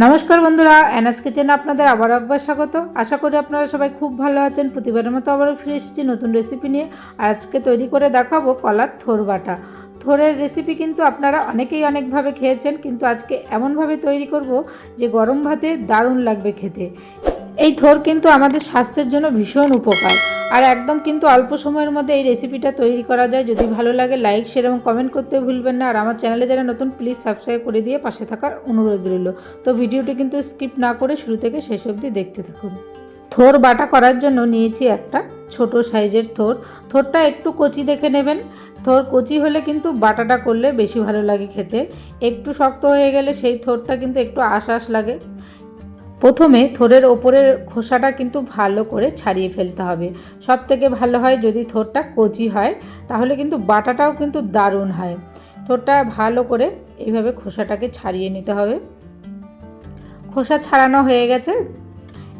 নমস্কার বন্ধুরা অ্যানাস কিচেনে আপনাদের আবার একবার স্বাগত। আশা করি আপনারা সবাই খুব ভালো আছেন। প্রতিবারের মতো আবারও ফিরে এসেছি নতুন রেসিপি নিয়ে। আর আজকে তৈরি করে দেখাবো কলার থোর বাটা। থোরের রেসিপি কিন্তু আপনারা অনেকেই অনেকভাবে খেয়েছেন, কিন্তু আজকে এমনভাবে তৈরি করব যে গরম ভাতে দারুণ লাগবে খেতে। এই থোর কিন্তু আমাদের স্বাস্থ্যের জন্য ভীষণ উপকার। আর একদম কিন্তু অল্প সময়ের মধ্যে এই রেসিপিটা তৈরি করা যায়। যদি ভালো লাগে লাইক শেয়ার এবং কমেন্ট করতে ভুলবেন না। আর আমার চ্যানেলে যারা নতুন প্লিজ সাবস্ক্রাইব করে দিয়ে পাশে থাকার অনুরোধ রইল। তো ভিডিওটি কিন্তু স্কিপ না করে শুরু থেকে শেষ অবধি দেখতে থাকুন। থোর বাটা করার জন্য নিয়েছি একটা ছোট সাইজের থোর। থোরটা একটু কচি দেখে নেবেন। থোর কচি হলে কিন্তু বাটাটা করলে বেশি ভালো লাগে খেতে। একটু শক্ত হয়ে গেলে সেই থোরটা কিন্তু একটু আশ আশ লাগে। প্রথমে থোরের ওপরের খোসাটা কিন্তু ভালো করে ছাড়িয়ে ফেলতে হবে। সব থেকে ভালো হয় যদি থোরটা কচি হয়, তাহলে কিন্তু বাটাটাও কিন্তু দারুণ হয়। থোরটা ভালো করে এইভাবে খোসাটাকে ছাড়িয়ে নিতে হবে। খোসা ছাড়ানো হয়ে গেছে।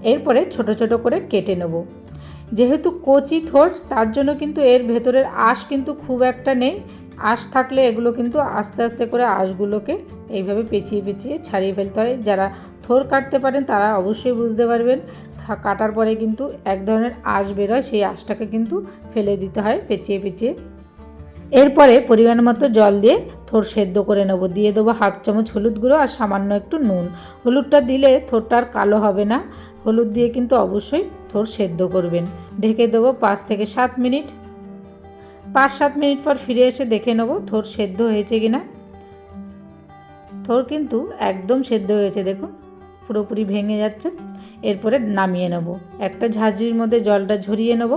এরপরে ছোট ছোট করে কেটে নেব। যেহেতু কচি থোর, তার জন্য কিন্তু এর ভেতরের আঁশ কিন্তু খুব একটা নেই। আঁশ থাকলে এগুলো কিন্তু আস্তে আস্তে করে আঁশগুলোকে এইভাবে পেঁচিয়ে পেঁচিয়ে ছাড়িয়ে ফেলতে হয়। যারা থোর কাটতে পারেন তারা অবশ্যই বুঝতে পারবেন। কাটার পরে কিন্তু এক ধরনের আঁশ বেরোয় সেই আঁশটাকে কিন্তু ফেলে দিতে হয় পেঁচিয়ে পেঁচিয়ে। এরপরে পরিমাণ মতো জল দিয়ে থোর সেদ্ধ করে নেব। দিয়ে দেবো হাফ চামচ হলুদ গুঁড়ো আর সামান্য একটু নুন। হলুদটা দিলে থোরটা আর কালো হবে না। হলুদ দিয়ে কিন্তু অবশ্যই থোর সেদ্ধ করবেন। ঢেকে দেবো পাঁচ থেকে সাত মিনিট। পাঁচ সাত মিনিট পর ফিরে এসে দেখে নেব থোর সেদ্ধ হয়েছে কি না থোর কিন্তু একদম সেদ্ধ হয়েছে, দেখুন। পুরোপুরি ভেঙে যাচ্ছে। এরপরে নামিয়ে নেব। একটা ঝাঁঝরির মধ্যে জলটা ঝরিয়ে নেব।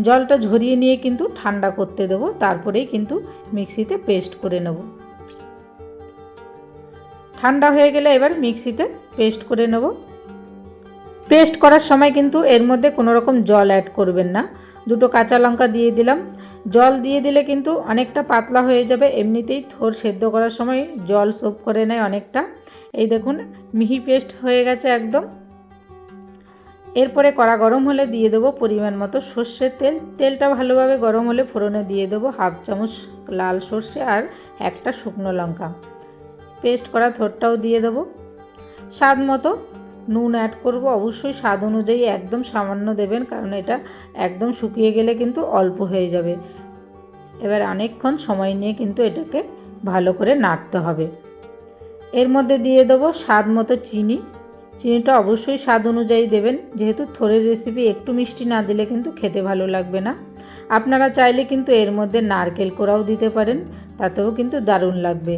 জলটা ঝরিয়ে নিয়ে কিন্তু ঠান্ডা করতে দেবো। তারপরেই কিন্তু মিক্সিতে পেস্ট করে নেব। ঠান্ডা হয়ে গেলে এবার মিক্সিতে পেস্ট করে নেব। পেস্ট করার সময় কিন্তু এর মধ্যে কোনো রকম জল অ্যাড করবেন না। দুটো কাঁচা লঙ্কা দিয়ে দিলাম। জল দিয়ে দিলে কিন্তু অনেকটা পাতলা হয়ে যাবে। এমনিতেই থোর সেদ্ধ করার সময় জল সোপ করে নেয় অনেকটা। এই দেখুন, মিহি পেস্ট হয়ে গেছে একদম। এরপরে কড়া গরম হলে দিয়ে দেবো পরিমাণ মতো সর্ষের তেল। তেলটা ভালোভাবে গরম হলে ফোড়নে দিয়ে দেবো হাফ চামচ লাল সর্ষে আর একটা শুকনো লঙ্কা। পেস্ট করা থোরটাও দিয়ে দেবো। স্বাদ মতো নুন অ্যাড করব, অবশ্যই স্বাদ অনুযায়ী একদম সামান্য দেবেন, কারণ এটা একদম শুকিয়ে গেলে কিন্তু অল্প হয়ে যাবে। এবার অনেকক্ষণ সময় নিয়ে কিন্তু এটাকে ভালো করে নাড়তে হবে। এর মধ্যে দিয়ে দেবো স্বাদ মতো চিনি। চিনিটা অবশ্যই স্বাদ অনুযায়ী দেবেন, যেহেতু থোরের রেসিপি একটু মিষ্টি না দিলে কিন্তু খেতে ভালো লাগবে না। আপনারা চাইলে কিন্তু এর মধ্যে নারকেল কোড়াও দিতে পারেন, তাতেও কিন্তু দারুণ লাগবে।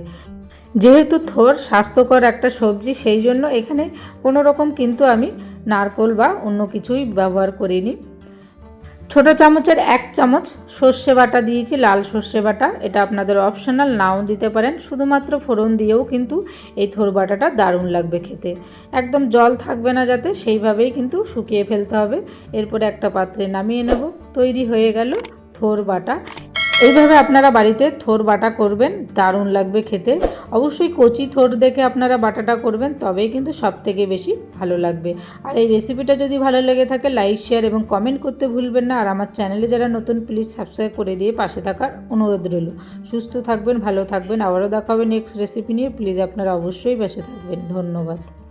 যেহেতু থোর স্বাস্থ্যকর একটা সবজি, সেই জন্য এখানে কোনো রকম কিন্তু আমি নারকোল বা অন্য কিছুই ব্যবহার করিনি। ছোট চামচের এক চামচ সর্ষে বাটা দিয়েছি, লাল সর্ষে বাটা। এটা আপনাদের অপশনাল নাও দিতে পারেন। শুধুমাত্র ফোড়ন দিয়েও কিন্তু এই থোর বাটাটা দারুণ লাগবে খেতে। একদম জল থাকবে না যাতে, সেইভাবেই কিন্তু শুকিয়ে ফেলতে হবে। এরপরে একটা পাত্রে নামিয়ে নেব। তৈরি হয়ে গেল থোর বাটা। এইভাবে আপনারা বাড়িতে থোর বাটা করবেন, দারুণ লাগবে খেতে। অবশ্যই কচি থোর দেখে আপনারা বাটাটা করবেন, তবেই কিন্তু সব থেকে বেশি ভালো লাগবে। আর এই রেসিপিটা যদি ভালো লেগে থাকে, লাইক, শেয়ার এবং কমেন্ট করতে ভুলবেন না। আর আমার চ্যানেলে যারা নতুন, প্লিজ সাবস্ক্রাইব করে দিয়ে পাশে থাকার অনুরোধ রইল। সুস্থ থাকবেন, ভালো থাকবেন। আবারও দেখাবে নেক্সট রেসিপি নিয়ে। প্লিজ আপনারা অবশ্যই পাশে থাকবেন। ধন্যবাদ।